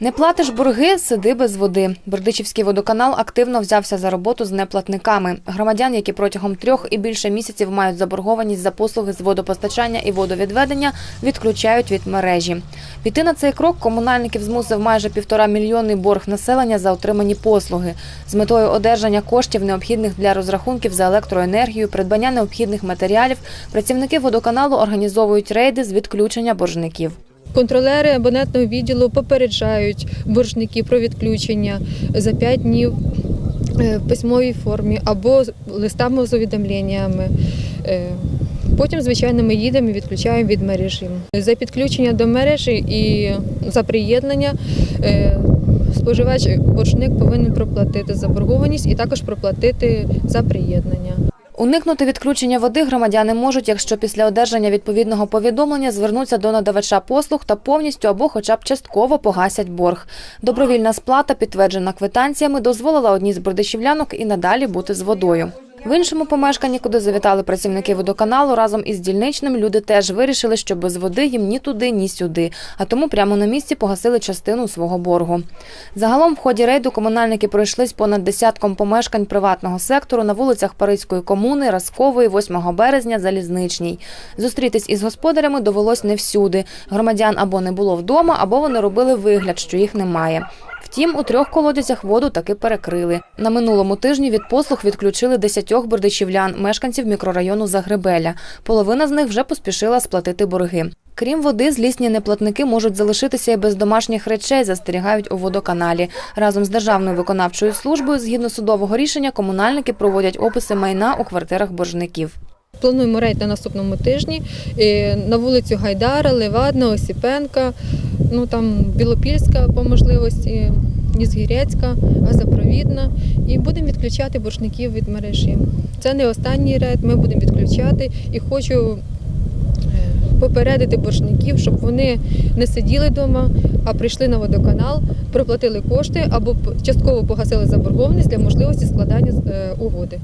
Не платиш борги, сиди без води. Бердичівський водоканал активно взявся за роботу з неплатниками. Громадян, які протягом трьох і більше місяців мають заборгованість за послуги з водопостачання і водовідведення, відключають від мережі. Піти на цей крок комунальників змусив майже півтора мільйонний борг населення за отримані послуги. З метою одержання коштів, необхідних для розрахунків за електроенергію, придбання необхідних матеріалів, працівники водоканалу організовують рейди з відключення боржників. Контролери абонентного відділу попереджають боржників про відключення за 5 днів е, в письмовій формі або листами з увідомленнями. Е, Потім, звичайно, ми їдемо і відключаємо від мережі. За підключення до мережі і за приєднання е, споживач боржник повинен проплатити заборгованість і також проплатити за приєднання. Уникнути відключення води громадяни можуть, якщо після одержання відповідного повідомлення звернуться до надавача послуг та повністю або хоча б частково погасять борг. Добровільна сплата, підтверджена квитанціями, дозволила одній з бордищівлянок і надалі бути з водою. В іншому помешканні, куди завітали працівники водоканалу, разом із дільничним люди теж вирішили, що без води їм ні туди, ні сюди, а тому прямо на місці погасили частину свого боргу. Загалом в ході рейду комунальники пройшлись понад десятком помешкань приватного сектору на вулицях Паризької комуни, Раскової, 8 березня, Залізничній. Зустрітись із господарями довелось не всюди. Громадян або не було вдома, або вони робили вигляд, що їх немає. Втім, у трьох колодязях воду таки перекрили. На минулому тижні від послуг відключили десятьох бердичівлян, мешканців мікрорайону Загребеля. Половина з них вже поспішила сплатити борги. Крім води, злісні неплатники можуть залишитися і без домашніх речей, застерігають у водоканалі. Разом з Державною виконавчою службою, згідно судового рішення, комунальники проводять описи майна у квартирах боржників. Плануємо рейд на наступному тижні е, на вулицю Гайдара, Левадна, Осіпенка, ну там Білопільська по можливості, Нізгірецька, Газопровідна. І будемо відключати боржників від мережі. Це не останній рейд, ми будемо відключати і хочу е, попередити боржників, щоб вони не сиділи вдома, а прийшли на водоканал, проплатили кошти або частково погасили заборгованість для можливості складання е, угоди.